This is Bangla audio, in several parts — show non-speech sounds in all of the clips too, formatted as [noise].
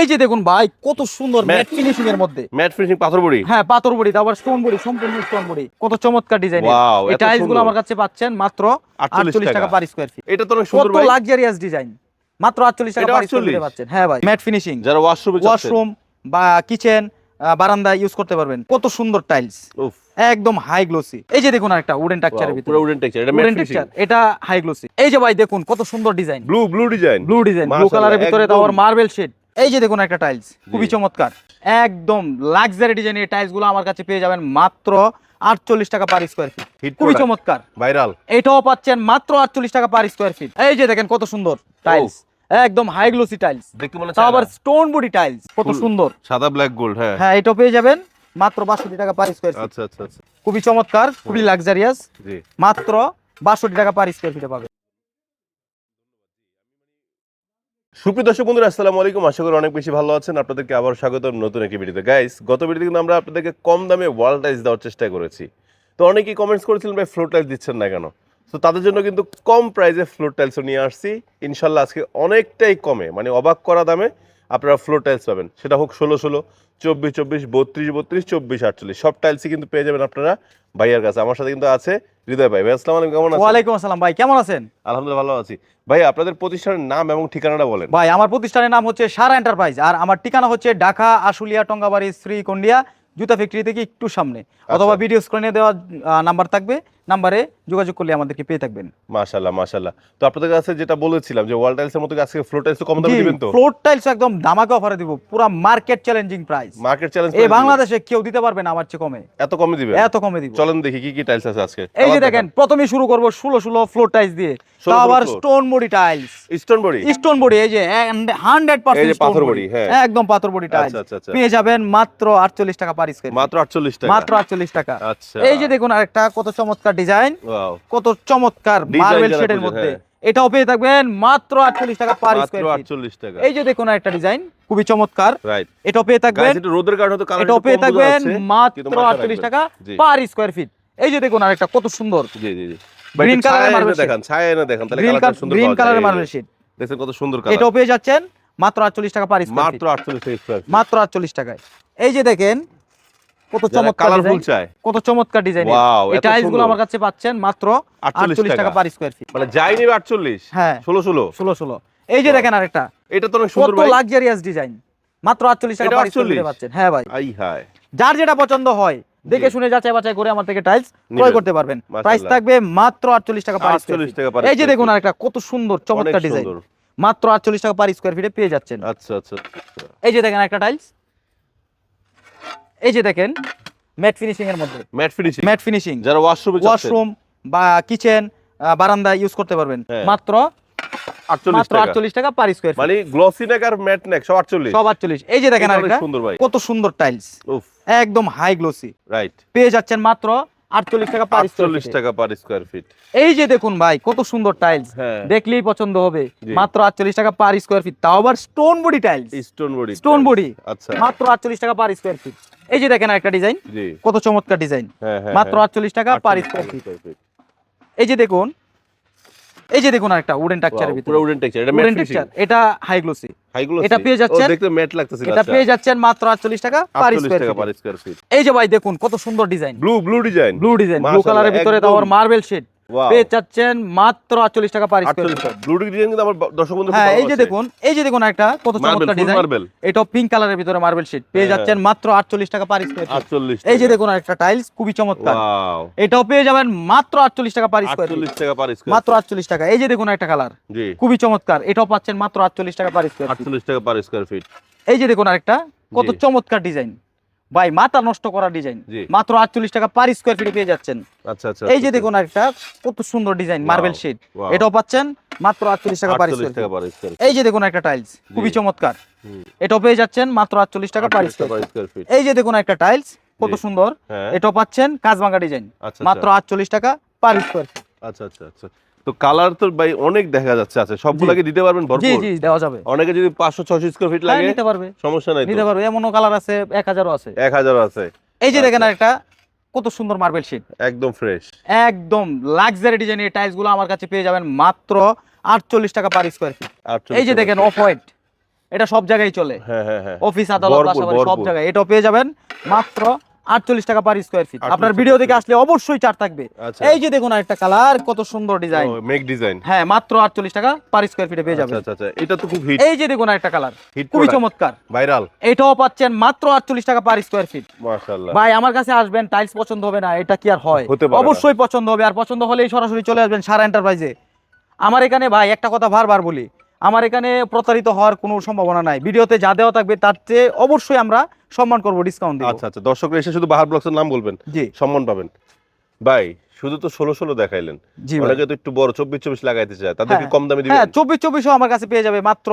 এই যে দেখুন ভাই কত সুন্দর ম্যাট ফিনিশিং এর মধ্যে। ম্যাট ফিনিশিং পাথর বড়ি? হ্যাঁ পাথর বড়ি তারপর স্টোন বড়ি সম্পূর্ণ স্টোন বড়ি। কত চমৎকার ডিজাইন এই টাইলসগুলো আমার কাছে পাচ্ছেন মাত্র 48 48 টাকা পার স্কয়ার ফিট এটা তো অনেক সুন্দর ভাই। কত লাক্সারিয়াস ডিজাইন মাত্র 48 টাকা পার স্কয়ার 48 ফিটে পাচ্ছেন। হ্যাঁ ভাই ম্যাট ফিনিশিং যারা ওয়াশরুমে ওয়াশরুম বা কিচেন বারান্দা ইউজ করতে পারবেন। কত সুন্দর টাইলস উফ। একদম হাই গ্লোসি এই যে দেখুন একটা উডেন টাকচারের ভিতরে। পুরো উডেন টেক্সচার এটা ম্যাট উডেন টেক্সচার এটা হাই গ্লোসি এই যে ভাই দেখুন কত সুন্দর design blue blue design blue design blue কালারের ভিতরে একদম। তারপর মার্বেল শেড এই যে দেখুন একটা টাইলস খুবই চমৎকার। একদম লাক্সারি ডিজাইনের টাইলসগুলো আমার কাছে পেয়ে যাবেন মাত্র আটচল্লিশ টাকা পার স্কোয়ার ফিট খুবই চমৎকার। ভাইরাল এটাও পাচ্ছেন মাত্র আটচল্লিশ টাকা পার স্কোয়ার ফিট এই যে দেখেন কত সুন্দর টাইলস একদম হাই গ্লোসি টাইলস দেখতে মনে তাও আবার স্টোন বডি টাইলস কত সুন্দর। সাদা ব্ল্যাক গোল্ড হ্যাঁ। হ্যাঁ এটাও পেয়ে যাবেন মাত্র বাষট্টি টাকা পার স্কোয়ার ফিট আচ্ছা আচ্ছা খুবই চমৎকার খুবই লাক্সারিয়াস জি। মাত্র বাষট্টি টাকা পার স্কোয়ার ফিটে পাবে সুপ্রিয় দর্শক বন্ধুরা, আসসালামু আলাইকুম। আশা করি অনেক বেশি ভালো আছেন। আপনাদেরকে আবার স্বাগত নতুন একটি ভিডিওতে। গাইস গত ভিডিওতে কিন্তু আমরা আপনাদেরকে কম দামে ওয়াল টাইলস দেওয়ার চেষ্টা করেছি। তো অনেকেই কমেন্টস করেছিলেন, ভাই ফ্লোর টাইলস দিচ্ছেন না কেন? তো তাদের জন্য কিন্তু কম প্রাইসে ফ্লোর টাইলসও নিয়ে আসছি। ইনশাল্লাহ আজকে অনেকটাই কমে মানে অবাক করা দামে আপনারা ফ্লোর টাইলস পাবেন। সেটা হোক ষোলো ষোলো চব্বিশ চব্বিশ বত্রিশ বত্রিশ চব্বিশ আটচল্লিশ। সব টাইলসই কিন্তু পেয়ে যাবেন আপনারা ভাইয়ার কাছে। আমার সাথে কিন্তু আছে হৃদয় ভাই। ভাই আসসালামু আলাইকুম কেমন আছেন? ওয়ালাইকুম আসসালাম ভাই কেমন আছেন? আলহামদুলিল্লাহ ভালো আছি। ভাই আপনাদের প্রতিষ্ঠানের নাম এবং ঠিকানাটা বলেন। ভাই আমার প্রতিষ্ঠানের নাম হচ্ছে সারা এন্টারপ্রাইজ আর আমার ঠিকানা হচ্ছে ঢাকা আশুলিয়া টঙ্গাবাড়ি শ্রীকন্ডিয়া জুতা ফ্যাক্টরি থেকে একটু সামনে। অথবা ভিডিও স্ক্রিনে দেওয়া নাম্বার থাকবে। নাম্বারে যোগাযোগ করলে আমাদেরকে পেয়ে থাকবেন। মাশাল্লাহ মাশাল্লাহ তো আপনাদের কাছে যেটা বলেছিলাম যে ওয়াল টাইলসের মতো আজকে ফ্লোর টাইলস কম দামে দিবেন তো? ফ্লোর টাইলস একদম দামাকা অফারে দিব। পুরো market challenging price market challenge এই বাংলাদেশে কেউ দিতে পারবে না আমার চেয়ে কমে। এত কমে দিবেন? এত কমে দিব। চলেন দেখি কি কি টাইলস আছে আজকে। এই যে দেখেন প্রথমে শুরু করব ষোলো ষোলো ফ্লোর টাইলস দিয়ে। আবার stone body tiles stone body stone body এই যে হান্ড্রেড এই পার্সেন্ট যে পাথর বডি, হ্যাঁ। একদম পাথর বডি টাইলস আচ্ছা আচ্ছা আচ্ছা। পেয়ে যাবেন মাত্র আটচল্লিশ টাকা পার স্কোয়ার মাত্র 48 টাকা। মাত্র আটচল্লিশ টাকা। আচ্ছা। এই যে দেখুন আরেকটা কত চমৎকার ডিজাইন কত চমৎকার মার্বেল শেডের মধ্যে। হ্যাঁ। এটাও পেয়ে থাকবেন মাত্র আটচল্লিশ টাকা পার স্কোয়ার 48 টাকা। এই যে দেখুন একটা ডিজাইন খুবই চমৎকার। এটাও পেয়ে থাকবেন। রোদের কারণে তো এটাও পেয়ে থাকবেন মাত্র আটচল্লিশ টাকা পার স্কোয়ার ফিট এই যে দেখুন আরেকটা কত সুন্দর। জি জি জি। গ্রিন colour এর দেখান ছায়া এনে দেখান তাহলে সুন্দর গ্রিন কালারের মার্বেল শেড দেখেন কত সুন্দর কালার এটাও পেয়ে যাচ্ছেন মাত্র আটচল্লিশ টাকা পার স্কোয়ার মাত্র 48 টাকা মাত্র আটচল্লিশ টাকায়। এই যে দেখেন কত চমৎকার কালারফুল কত চমৎকার ডিজাইন এই আমার কাছে পাচ্ছেন মাত্র 48 আটচল্লিশ টাকা। টাকা। পার স্কোয়ার ফিট মানে যাই নিবে 48 হ্যাঁ। 16 16 ষোলো ষোলো। এই যে দেখেন আরেকটা। এটা তো অনেক সুন্দর কত লাক্সারিয়াস ডিজাইন মাত্র আটচল্লিশ টাকা এটা পার স্কোয়ার 48? ফিটে পাচ্ছেন। হ্যাঁ ভাই। আই হায়। যার যেটা পছন্দ হয় দেখে শুনে যাচাই বাছাই করে আমার থেকে টাইলস ক্রয় করতে পারবেন। প্রাইস থাকবে মাত্র আটচল্লিশ টাকা পার স্কোয়ার 48 টাকা per এই যে দেখুন। আরেকটা কত সুন্দর চমৎকার ডিজাইন মাত্র আটচল্লিশ টাকা পার স্কোয়ার ফিটে পেয়ে যাচ্ছেন। আচ্ছা আচ্ছা আচ্ছা। এই যে দেখেন একটা টাইলস এই যে দেখেন ম্যাট ফিনিশিং এর মধ্যে। ম্যাট ফিনিশিং ম্যাট ফিনিশিং যারা ওয়াশরুমে ওয়াশরুম বা কিচেন বারান্দা ইউজ করতে পারবেন। হ্যাঁ। মাত্র 48 মাত্র টাকা। পার স্কোয়ার মানে গ্লসি নেক আর ম্যাট নেক সব 48 সব আটচল্লিশ। এই যে দেখেন আরেকটা কত সুন্দর টাইলস উফ। একদম হাই গ্লোসি রাইট পেয়ে যাচ্ছেন মাত্র আটচল্লিশ টাকা পার স্কোয়ার 48 টাকা পার স্কয়ার ফিট এই যে দেখুন ভাই কত সুন্দর টাইলস হ্যাঁ। দেখলেই পছন্দ হবে। মাত্র আটচল্লিশ টাকা পার স্কোয়ার ফিট তাও আবার stone body tiles stone body stone body আচ্ছা। মাত্র আটচল্লিশ টাকা পার স্কোয়ার ফিট এই যে দেখেন একটা ডিজাইন। কত চমৎকার ডিজাইন। হ্যাঁ হ্যাঁ মাত্র আটচল্লিশ টাকা পার স্কোয়ার ফিট এই যে দেখুন এই যে দেখুন একটা উডেন টাকচারের ভিতরে। উডেন টেক্সচার এটা ম্যাট টেক্সচার এটা হাই গ্লোসি হাইগুলো এটা পেয়ে যাচ্ছেন- দেখতে ম্যাট লাগতেছে এটা পেয়ে যাচ্ছেন মাত্র আটচল্লিশ টাকা পার 48 টাকা ফিট পার স্কয়ার ফিট এই যে ভাই দেখুন কত সুন্দর design blue blue design blue design blue কালারের ভিতরে। তারপর মার্বেল শেড পেয়ে যাচ্ছেন মাত্র আটচল্লিশ টাকা পার স্কোয়ার 48 টাকা। ব্লু ডিজাইন কিন্তু আমার দর্শক বন্ধু হ্যাঁ এই যে দেখুন এই যে দেখুন একটা কত চমৎকার ডিজাইন এটা পিঙ্ক কালারের ভিতরে মার্বেল শিট পেয়ে হ্যাঁ, যাচ্ছেন মাত্র আটচল্লিশ টাকা পার স্কোয়ার 48 এই যে দেখুন একটা টাইলস খুবই চমৎকার। এটাও পেয়ে যাবেন মাত্র আটচল্লিশ টাকা পার স্কোয়ার টাকা পার স্কয়ার মাত্র আটচল্লিশ টাকা। এই যে দেখুন একটা কালার খুবই চমৎকার। এটাও পাচ্ছেন মাত্র আটচল্লিশ টাকা পার স্কোয়ার 48 টাকা পার স্কয়ার ফিট এই যে দেখুন আরেকটা কত চমৎকার ডিজাইন ভাই মাথা নষ্ট করা ডিজাইন মাত্র আটচল্লিশ টাকা পার স্কোয়ার ফিটে পেয়ে যাচ্ছেন। আচ্ছা আচ্ছা এই যে আচ্ছা, দেখুন আরেকটা কত সুন্দর ডিজাইন মার্বেল wow। এটাও পাচ্ছেন মাত্র আটচল্লিশ টাকা পার স্কোয়ার এই যে দেখুন একটা টাইলস খুবই চমৎকার। এটাও পেয়ে যাচ্ছেন মাত্র আটচল্লিশ টাকা পার স্কোয়ার ফিট এই যে দেখুন একটা টাইলস কত সুন্দর। হ্যাঁ। এটাও পাচ্ছেন কাজভাঙ্গা ডিজাইন মাত্র আটচল্লিশ টাকা পার স্কোয়ার আচ্ছা আচ্ছা আচ্ছা। তো কালার তো ভাই অনেক দেখা যাচ্ছে আছে। সবগুলাকে দিতে পারবেন? ভরপুর? জি দেওয়া যাবে। অনেকে যদি 500 600 স্কয়ার ফিট হ্যাঁ, লাগে নিতে পারবে। সমস্যা নাই নিতে পারবে। এমনও কালার আছে এক হাজারও আছে। 1000 আছে। এই যে দেখেন আচ্ছা। একটা কত সুন্দর মার্বেল শিট একদম ফ্রেশ একদম লাক্সারি ডিজাইনের টাইলসগুলো আমার কাছে পেয়ে যাবেন মাত্র আটচল্লিশ টাকা পার স্কোয়ার ফিট এই যে দেখেন অফ হোয়াইট এটা সব জায়গায় চলে। হ্যাঁ হ্যাঁ হ্যাঁ। অফিস আদালত ভরপুর, বাসা সব জায়গায়। এটাও পেয়ে যাবেন মাত্র আটচল্লিশ টাকা পার স্কোয়ার ফিট আপনার ভিডিও থেকে আসলে অবশ্যই চার থাকবে। আচ্ছা। এই যে দেখুন একটা কালার কত সুন্দর ডিজাইন মেক ডিজাইন হ্যাঁ মাত্র আটচল্লিশ টাকা পার স্কোয়ার ফিটে পেয়ে যাবেন। আচ্ছা আচ্ছা আচ্ছা এটা তো খুব হিট এই যে দেখুন একটা কালার খুবই চমৎকার। ভাইরাল এটাও পাচ্ছেন মাত্র আটচল্লিশ টাকা পার স্কোয়ার ফিট মাশাআল্লাহ। ভাই আমার কাছে আসবেন টাইলস পছন্দ হবে না এটা কি আর হয়। অবশ্যই পছন্দ হবে আর পছন্দ হলেই সরাসরি চলে আসবেন সারা এন্টারপ্রাইজে আমার এখানে ভাই একটা কথা বারবার বলি আমার এখানে প্রতারিত হওয়ার কোনো সম্ভাবনা নাই। ভিডিওতে যা দেওয়া থাকবে তার চেয়ে অবশ্যই আমরা সম্মান করব ডিসকাউন্ট দিব। আচ্ছা আচ্ছা দর্শকরা এসে শুধু বাহার ব্লগসের নাম বলবেন? জি। সম্মান পাবেন। ভাই শুধু তো ষোলো ষোলো দেখাইলেন। জি। অনেকে তো একটু বড় চব্বিশ চব্বিশ লাগাইতে চায়। তাদেরকে হ্যাঁ, কম দামে হ্যাঁ দিবেন চব্বিশ চব্বিশও আমার কাছে পেয়ে যাবে মাত্র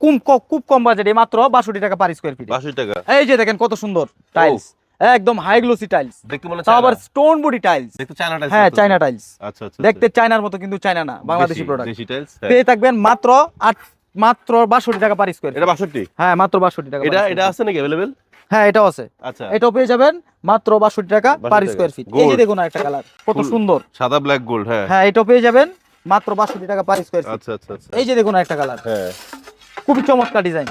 খুব খুব কম বাজেটে মাত্র বাষট্টি টাকা পার স্কোয়ার ফিট বাষট্টি টাকা? এই যে দেখেন কত সুন্দর টাইলস একদম হাই গ্লোসি টাইলস দেখতে মনে তাও আবার স্টোন বডি টাইলস দেখতে চায়না টাইলস হ্যাঁ চাইনা টাইলস আচ্ছা আচ্ছা দেখতে চায়নার মতো কিন্তু চায়না না বাংলাদেশি প্রোডাক্ট দেশি টাইলস পেয়ে থাকবেন মাত্র আট মাত্র বাষট্টি টাকা পার স্কোয়ার এটা বাষট্টি? হ্যাঁ মাত্র বাষট্টি টাকা এটা এটা আছে নাকি অ্যাভেলেবেল হ্যাঁ এটাও আছে। আচ্ছা। এটাও পেয়ে যাবেন মাত্র বাষট্টি টাকা পার। স্কোয়ার ফিট এই যে দেখুন একটা কালার কত সুন্দর। সাদা ব্ল্যাক গোল্ড হ্যাঁ। হ্যাঁ এটাও পেয়ে যাবেন মাত্র বাষট্টি টাকা পার স্কোয়ার ফিট আচ্ছা আচ্ছা আচ্ছা। এই যে দেখুন একটা কালার হ্যাঁ। খুবই চমৎকার ডিজাইন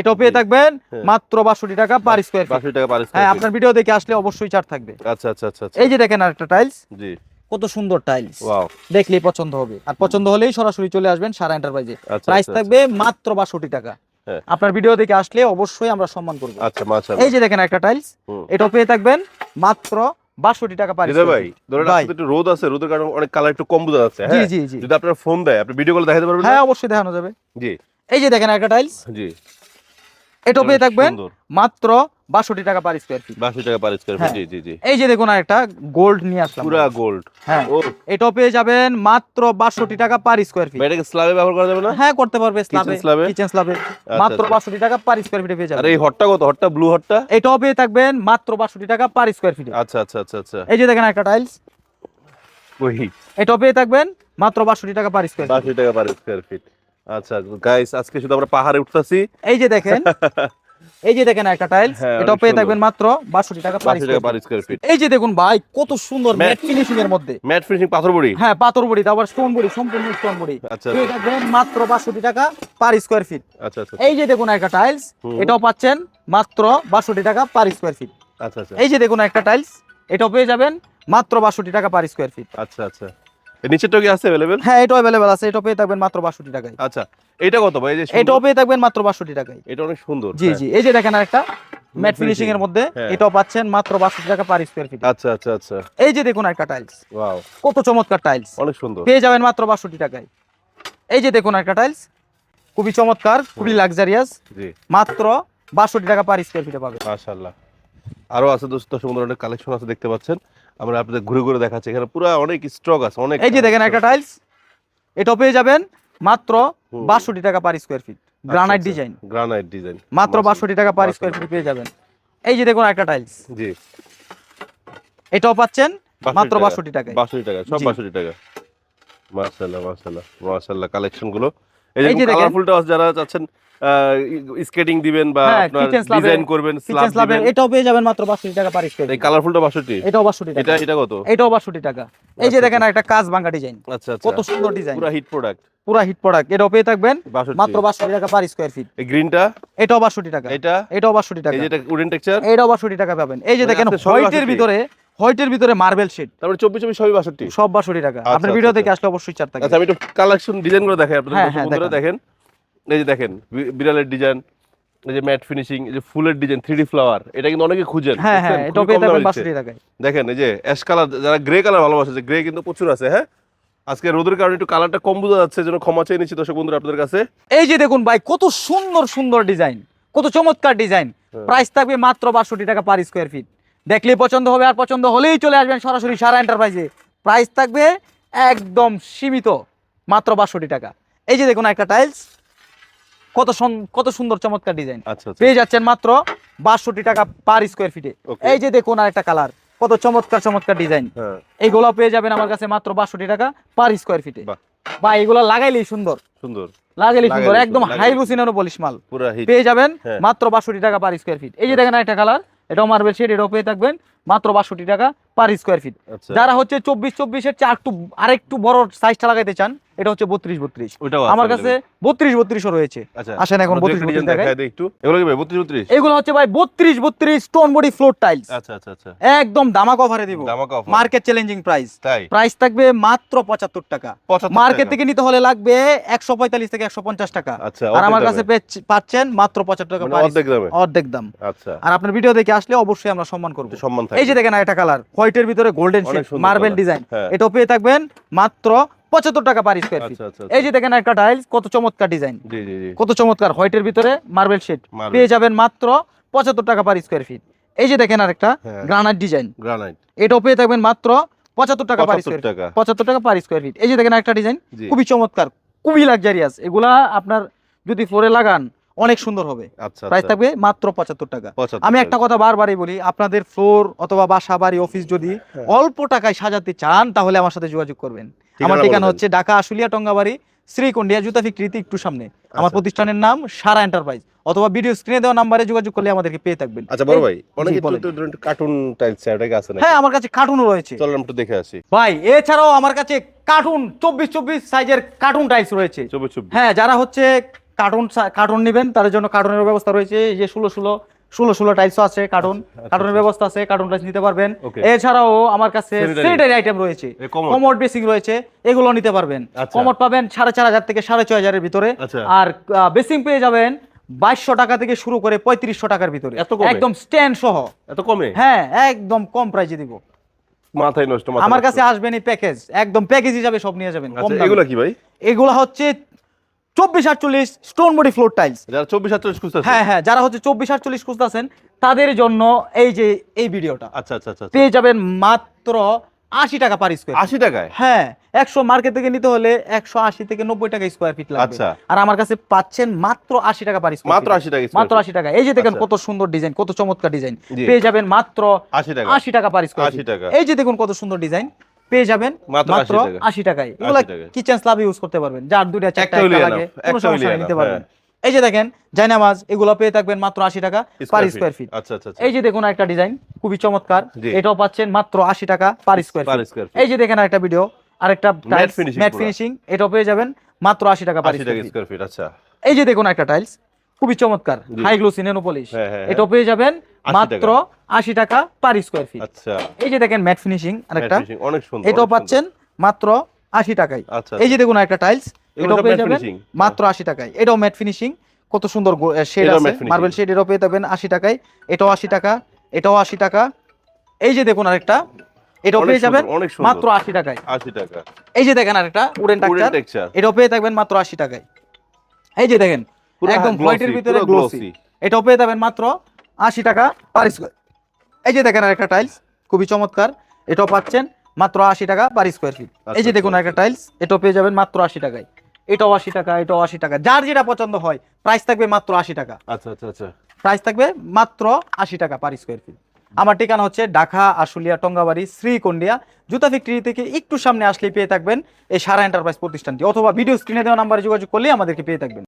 এটাও পেয়ে থাকবেন হ্যাঁ। মাত্র বাষট্টি টাকা পার স্কোয়ার ফিট বাষট্টি টাকা পার হ্যাঁ আপনার ভিডিও দেখে আসলে অবশ্যই ছাড় থাকবে। আচ্ছা আচ্ছা আচ্ছা আচ্ছা। এই যে দেখেন আরেকটা টাইলস জি। কত সুন্দর টাইলস দেখলেই পছন্দ হবে। আর পছন্দ হলেই সরাসরি চলে আসবেন সারা এন্টারপ্রাইজে আচ্ছা প্রাইস আচ্ছা, থাকবে মাত্র বাষট্টি টাকা। হ্যাঁ। আপনার ভিডিও দেখে আসলে অবশ্যই আমরা সম্মান করব। আচ্ছা এই যে দেখেন একটা টাইলস। এটাও পেয়ে থাকবেন মাত্র বাষট্টি টাকা পার ভাই feet। ধরেন একটু রোদ আছে রোদের কারণে অনেক কালার একটু কম বোঝা যাচ্ছে জি হ্যাঁ? জি জি যদি আপনার ফোন দেয় আপনি ভিডিও কলে দেখাতে পারবেন হ্যাঁ অবশ্যই দেখানো যাবে। জি। এই যে দেখেন একটা টাইলস জি। এটাও পেয়ে থাকবেন মাত্র বাষট্টি টাকা পার স্কোয়ার ফিট বাষট্টি টাকা পার স্কয়ার হ্যাঁ। জি জি জি। এই যে দেখুন একটা গোল্ড নিয়ে আসলাম। পুরা গোল্ড হ্যাঁ। এটাও পেয়ে যাবেন মাত্র বাষট্টি টাকা পার স্কোয়ার ফিট এটাকে স্ল্যাবে ব্যবহার করা যাবে না? হ্যাঁ করতে পারবে স্ল্যাবে এ? কিচেন স্ল্যাবে মাত্র। বাষট্টি টাকা পার স্কোয়ার ফিটে পেয়ে আর যাবেন এই হটটা কত? হটটা ব্লু হটটা এটাও পেয়ে থাকবেন মাত্র বাষট্টি টাকা পার স্কোয়ার ফিটে আচ্ছা আচ্ছা আচ্ছা আচ্ছা। এই যে দেখেন একটা টাইলস ওই। এটাও পেয়ে থাকবেন মাত্র বাষট্টি টাকা পার স্কোয়ার বাষট্টি টাকা পার স্কয়ার ফিট আচ্ছা গাইস আজকে শুধু আমরা পাহাড়ে উঠতাছি। এই যে দেখেন। [laughs] এই যে দেখেন একটা টাইলস হ্যাঁ, অনেক পেয়ে থাকবেন মাত্র বাষট্টি টাকা পার স্কোয়ার ফিট এই যে দেখুন ভাই কত সুন্দর ম্যাট ফিনিশিং এর মধ্যে। ম্যাট ফিনিশিং পাথর বড়ি? হ্যাঁ পাথর বড়ি তারপর স্টোন বড়ি সম্পূর্ণ স্টোন বড়ি। আচ্ছা পেয়ে থাকবেন মাত্র বাষট্টি টাকা পার স্কোয়ার ফিট আচ্ছা আচ্ছা এই যে দেখুন একটা টাইলস এটাও পাচ্ছেন মাত্র বাষট্টি টাকা পার স্কোয়ার ফিট আচ্ছা আচ্ছা। এই যে দেখুন একটা টাইলস এটাও পেয়ে যাবেন মাত্র বাষট্টি টাকা পার স্কোয়ার ফিট আচ্ছা আচ্ছা। নিচেরটা কি আছে অ্যাভেলেবেল হ্যাঁ এটাও অ্যাভেলেবেল আছে পেয়ে থাকবেন মাত্র বাষট্টি টাকায়। আচ্ছা এটা কত ভাই? এই যে পেয়ে থাকবেন মাত্র বাষট্টি টাকায়। এটা অনেক সুন্দর জি হ্যাঁ। জি এই যে দেখেন আরেকটা ম্যাট ফিনিশিং এর মধ্যে হ্যাঁ। এটাও পাচ্ছেন মাত্র বাষট্টি টাকা পার স্কোয়ার ফিট আচ্ছা আচ্ছা আচ্ছা। এই যে দেখুন একটা টাইলস ওয়াও কত চমৎকার টাইলস অনেক সুন্দর। পেয়ে যাবেন মাত্র বাষট্টি টাকায়। এই যে দেখুন একটা টাইলস খুবই চমৎকার খুবই লাক্সারিয়াস জি। মাত্র বাষট্টি টাকা পার স্কোয়ার ফিটে পাবে মাশাআল্লাহ। আরও আছে দোস্ত সুন্দর অনেক কালেকশন আছে দেখতে পাচ্ছেন। আমরা আপনাদের ঘুরে ঘুরে দেখাচ্ছি। এখানে পুরো অনেক স্টক আছে অনেক এই যে দেখেন একটা টাইলস এটাও পেয়ে যাবেন মাত্র বাষট্টি টাকা per square feet granite design granite design মাত্র বাষট্টি টাকা পার স্কোয়ার ফিট পেয়ে যাবেন। এই যে দেখুন একটা টাইলস জি। এটাও পাচ্ছেন মাত্র বাষট্টি টাকা বাষট্টি টাকা সব। বাষট্টি টাকা। মাশাআল্লাহ মাশাআল্লাহ মাশাআল্লাহ। কালেকশনগুলো এই যে। কালারফুলটা যারা চাচ্ছেন স্কেটিং দিবেন বা হ্যাঁ, আপনার ডিজাইন করবেন স্ল্যাব দিবেন। এটাও পেয়ে যাবেন মাত্র বাষট্টি টাকা পার স্কোয়ার এই কালারফুলটা বাষট্টি? এটাও বাষট্টি এটা টাকা। এটা কত? এটাও বাষট্টি টাকা। এই যে আচ্ছা, দেখেন একটা কাজ ভাঙ্গা ডিজাইন আচ্ছা আচ্ছা। কত সুন্দর ডিজাইন পুরো হিট প্রোডাক্ট পুরা হিট প্রোডাক্ট এটাও পেয়ে থাকবেন মাত্র বাষট্টি টাকা পার স্কোয়ার ফিট এই গ্রিনটা এটাও বাষট্টি টাকা। এটা? এটাও বাষট্টি টাকা। এই যেটা উডেন টেক্সচার এটাও বাষট্টি টাকা পাবেন। এই যে মানে দেখেন হোয়াইটের ভিতরে হোয়াইটের ভিতরে মার্বেল শিট তারপরে চব্বিশ চব্বিশ সবই বাষট্টি। সব বাষট্টি টাকা। আচ্ছা, আপনার ভিডিও আচ্ছা, থেকে আসলে অবশ্যই চার টাকা। আচ্ছা আমি একটু কালেকশন ডিজাইন করে দেখাই আপনাদের হ্যাঁ, হ্যাঁ, দেখেন। এই যে দেখেন বিড়ালের ডিজাইন এই যে ম্যাট ফিনিশিং এই যে ফুলের ডিজাইন থ্রি ফ্লাওয়ার এটা কিন্তু অনেকে খুঁজেন। হ্যাঁ হ্যাঁ? পেয়ে। বাষট্টি টাকায়। দেখেন এই যে অ্যাশ কালার যারা গ্রে কালার ভালোবাসে যে গ্রে কিন্তু প্রচুর আছে হ্যাঁ? আজকে রোদের কারণে একটু কালারটা কম বোঝা যাচ্ছে যেন ক্ষমা চেয়ে নিচ্ছি দর্শক বন্ধুরা আপনাদের কাছে। এই যে দেখুন ভাই কত সুন্দর সুন্দর ডিজাইন কত চমৎকার ডিজাইন। প্রাইস থাকবে মাত্র বাষট্টি টাকা পার স্কোয়ার ফিট দেখলেই পছন্দ হবে আর পছন্দ হলেই চলে আসবেন সরাসরি সারা এন্টারপ্রাইজে প্রাইস থাকবে একদম সীমিত মাত্র বাষট্টি টাকা। এই যে দেখুন একটা টাইলস কত কত সুন্দর চমৎকার ডিজাইন আচ্ছা আচ্ছা। পেয়ে যাচ্ছেন মাত্র বাষট্টি টাকা পার স্কোয়ার ফিটে এই যে দেখুন আর একটা কালার কত চমৎকার চমৎকার ডিজাইন হ্যাঁ। এইগুলো পেয়ে যাবেন আমার কাছে মাত্র বাষট্টি টাকা পার স্কোয়ার ফিটে বা এগুলো লাগাইলেই সুন্দর। সুন্দর। লাগাইলেই সুন্দর একদম সুন্দর, হাই লাগাইলেই লুসিনানো পলিশ মাল। পেয়ে যাবেন হ্যাঁ। মাত্র বাষট্টি টাকা পার স্কোয়ার ফিট এই যে দেখেন একটা কালার এটাও মার্বেল শেড এটাও পেয়ে থাকবেন। মাত্র বাষট্টি টাকা পার স্কোয়ার ফিট যারা হচ্ছে চব্বিশ চব্বিশের চেয়ে একটু আরেকটু বড় সাইজটা লাগাইতে চান এটা হচ্ছে বত্রিশ বত্রিশ। আমার কাছে বত্রিশ বত্রিশও রয়েছে। আচ্ছা আসেন এখন আমরা দু 32 একটা ডিজাইন দেখাই। দেখাই দিই একটু। এগুলো কি ভাই 32 32 এগুলো হচ্ছে ভাই বত্রিশ বত্রিশ স্টোন বডি ফ্লোর টাইলস একদম দামাক অফারে দিব। মার্কেট চ্যালেঞ্জিং প্রাইস প্রাইস থাকবে মাত্র পঁচাত্তর টাকা। মার্কেট থেকে নিতে হলে লাগবে একশো পঁয়তাল্লিশ থেকে একশো পঞ্চাশ টাকা। আচ্ছা আর আমার কাছে পাচ্ছেন মাত্র পঁচাত্তর টাকা মানে অর্ধেক দামে। অর্ধেক দাম। আচ্ছা। আর আপনার ভিডিও দেখে আসলে অবশ্যই আমরা সম্মান করব। সম্মান এই যে দেখেন একটা কালার হোয়াইটের ভিতরে গোল্ডেন মার্বেল ডিজাইন এটা পেয়ে থাকবেন মাত্র পঁচাত্তর টাকা পার স্কোয়ার ফিট এই যে দেখেন একটা টাইলস কত চমৎকার ডিজাইন কত চমৎকার হোয়াইটের ভিতরে মার্বেল শেড পেয়ে যাবেন মাত্র পঁচাত্তর টাকা পার স্কোয়ার ফিট এই যে দেখেন আরেকটা। গ্রানাইট ডিজাইন গ্রানাইট এটাও পেয়ে থাকবেন মাত্র পঁচাত্তর টাকা পার স্কোয়ার পঁচাত্তর টাকা। পার স্কোয়ার ফিট এই যে দেখেন একটা ডিজাইন খুবই চমৎকার খুবই লাক্সারিয়াস এগুলা আপনার যদি ফ্লোরে লাগান অনেক সুন্দর হবে। আচ্ছা প্রাইস আচ্ছা থাকবে মাত্র পঁচাত্তর টাকা। আমি একটা কথা বারবারই বলি আপনাদের ফ্লোর অথবা বাসা বাড়ি অফিস যদি হ্যাঁ। অল্প টাকায় সাজাতে চান তাহলে আমার সাথে যোগাযোগ করবেন। আমার ঠিকানা হচ্ছে ঢাকা আশুলিয়া টঙ্গাবাড়ি শ্রীকুন্ডিয়া জুতা ফ্যাক্টরিতে একটু সামনে। আমার আচ্ছা। প্রতিষ্ঠানের নাম সারা এন্টারপ্রাইজ অথবা ভিডিও স্ক্রিনে দেওয়া নাম্বারে যোগাযোগ করলে আমাদেরকে পেয়ে থাকবেন। আচ্ছা বড় ভাই অনেকে। তো ধরুন কার্টুন টাইলস এটাকে আছে না হ্যাঁ আমার কাছে কার্টুনও রয়েছে। চলো আমরা একটু দেখে আসি। ভাই এছাড়াও আমার কাছে কার্টুন চব্বিশ চব্বিশ সাইজের কার্টুন টাইলস রয়েছে। চব্বিশ চব্বিশ। হ্যাঁ যারা হচ্ছে কার্টুন কার্টুন নেবেন তাদের জন্য কার্টুনের ব্যবস্থা রয়েছে। এই যে ষোলো ষোলো ষোলো ষোলো টাইলসও আছে কার্টুন। আচ্ছা, কার্টুনের আচ্ছা। ব্যবস্থা আছে কার্টুন টাইলস নিতে পারবেন। এছাড়াও আমার কাছে Sanitary। আইটেম রয়েছে। কমোড বেসিং রয়েছে এগুলো নিতে পারবেন। আচ্ছা। কমোড পাবেন সাড়ে চার হাজার থেকে সাড়ে ছয় হাজারের ভিতরে। আচ্ছা। আর বেসিং পেয়ে যাবেন বাইশশো টাকা থেকে শুরু করে পঁয়ত্রিশশো টাকার ভিতরে। এত একদম স্ট্যান্ড সহ। এত কমে? হ্যাঁ একদম কম প্রাইসে দিব। মাথায় নষ্ট আমার কাছে আসবেন এই প্যাকেজ একদম প্যাকেজ হিসাবে সব নিয়ে যাবেন আচ্ছা। এগুলো কি ভাই? এগুলো হচ্ছে চব্বিশ আটচল্লিশ স্টোন বডি ফ্লোর টাইলস যারা চব্বিশ আটচল্লিশ খুঁজতে হ্যাঁ হ্যাঁ যারা হচ্ছে চব্বিশ আটচল্লিশ খুঁজতেছেন তাদের জন্য এই যে এই ভিডিওটা আচ্ছা আচ্ছা আচ্ছা পেয়ে যাবেন মাত্র আশি টাকা পার স্কোয়ার আশি টাকায়? হ্যাঁ একশো মার্কেট থেকে নিতে হলে একশো আশি থেকে নব্বই টাকা স্কোয়ার ফিট লাগবে। আচ্ছা। আর আমার কাছে পাচ্ছেন মাত্র আশি টাকা পার স্কোয়ার মাত্র আশি টাকা মাত্র আশি টাকা। এই যে দেখেন আচ্ছা। কত সুন্দর ডিজাইন কত চমৎকার ডিজাইন পেয়ে যাবেন মাত্র আশি টাকা। আশি টাকা পার স্কোয়ার 80 টাকা। এই যে দেখুন কত সুন্দর ডিজাইন পেয়ে যাবেন মাত্র মাত্র 80 টাকা। আশি টাকায়। এগুলো কিচেন স্ল্যাব ইউজ করতে পারবেন। যার দুইটা চারটা লাগে কোনো সমস্যা নিতে পারবেন। এই যে দেখেন জায়নামাজ এগুলো পেয়ে থাকবেন মাত্র আশি টাকা পার স্কোয়ার ফিট এই যে দেখুন একটা ডিজাইন খুবই চমৎকার। এটাও পাচ্ছেন মাত্র আশি টাকা পার স্কোয়ার ফিট এই যে দেখেন একটা ভিডিও আরেকটা ম্যাট ফিনিশিং এটাও পেয়ে যাবেন মাত্র আশি টাকা পার স্কোয়ার ফিট আচ্ছা। এই যে দেখুন একটা টাইলস খুবই চমৎকার। হাই গ্লোসি নেনো পলিশ হ্যাঁ, হ্যাঁ, এটাও পেয়ে যাবেন 80 মাত্র আশি টাকা পার স্কোয়ার ফিট আচ্ছা। এই যে দেখেন ম্যাট ফিনিশিং আরেকটা। Matte finishing, অনেক সুন্দর এটাও পাচ্ছেন মাত্র আশি টাকায়। আচ্ছা এই যে দেখুন একটা টাইলস এটাও পেয়ে যাবেন মাত্র আশি টাকায়। এটাও ম্যাট ফিনিশিং কত সুন্দর শেড আছে। মার্বেল শেড এটাও পেয়ে যাবেন আশি টাকায়। এটাও আশি টাকা এটাও আশি টাকা। এই যে দেখুন আরেকটা এটাও পেয়ে যাবেন। মাত্র আশি টাকায়। আশি টাকা। এই যে দেখেন আরেকটা উডেন Wooden এটাও পেয়ে থাকবেন মাত্র আশি টাকায়। এই যে দেখেন একদম হোয়াইটের ভিতরে গ্লোসি এটাও পেয়ে যাবেন মাত্র আশি টাকা পার স্কোয়ার এই যে দেখেন আরেকটা টাইলস খুবই চমৎকার। এটাও পাচ্ছেন মাত্র আশি টাকা পার স্কোয়ার ফিট এই যে দেখুন আচ্ছা, একটা টাইলস এটাও পেয়ে যাবেন মাত্র আশি টাকায়। এটাও আশি টাকা এটাও আশি টাকা। যার যেটা পছন্দ হয় প্রাইস থাকবে মাত্র আশি টাকা। আচ্ছা আচ্ছা আচ্ছা। প্রাইস থাকবে মাত্র আশি টাকা পার স্কোয়ার ফিট আমার ঠিকানা হচ্ছে ঢাকা আশুলিয়া টঙ্গাবাড়ি শ্রীকন্ডিয়া। জুতা ফ্যাক্টরি থেকে একটু সামনে আসলেই পেয়ে থাকবেন এই সারা এন্টারপ্রাইজ প্রতিষ্ঠানটি। অথবা ভিডিও স্ক্রিনে দেওয়া নাম্বারে যোগাযোগ করলেই আমাদেরকে পেয়ে থাকবেন।